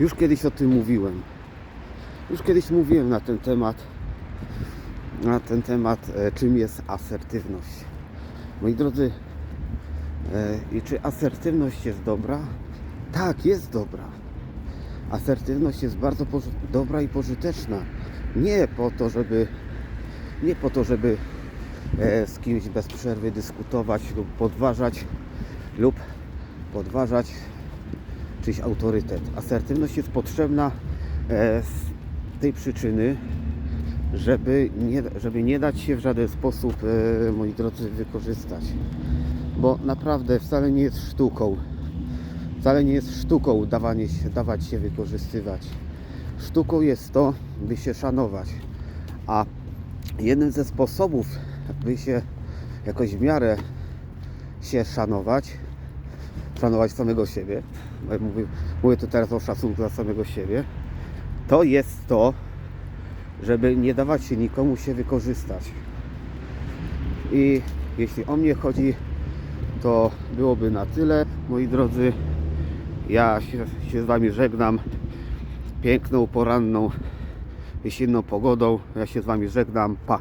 Już kiedyś o tym mówiłem. Już kiedyś mówiłem na ten temat. Na ten temat, e, czym jest asertywność. Moi drodzy, e, i czy asertywność jest dobra? Tak, jest dobra. Asertywność jest bardzo dobra i pożyteczna. Nie po to, żeby nie po to, żeby e, z kimś bez przerwy dyskutować lub podważać lub podważać czyjś autorytet. Asertywność jest potrzebna e, z tej przyczyny, żeby nie, żeby nie dać się w żaden sposób, e, moi drodzy, wykorzystać. Bo naprawdę wcale nie jest sztuką. Wcale nie jest sztuką dawanie się, dawać się wykorzystywać. Sztuką jest to, by się szanować. A jednym ze sposobów, by się jakoś w miarę się szanować, szanować samego siebie, mówię, mówię tu teraz o szacunku dla samego siebie, to jest to, żeby nie dawać się nikomu się wykorzystać. I jeśli o mnie chodzi, to byłoby na tyle, moi drodzy. Ja się, się z Wami żegnam. Piękną, poranną, jesienną pogodą. Ja się z Wami żegnam. Pa.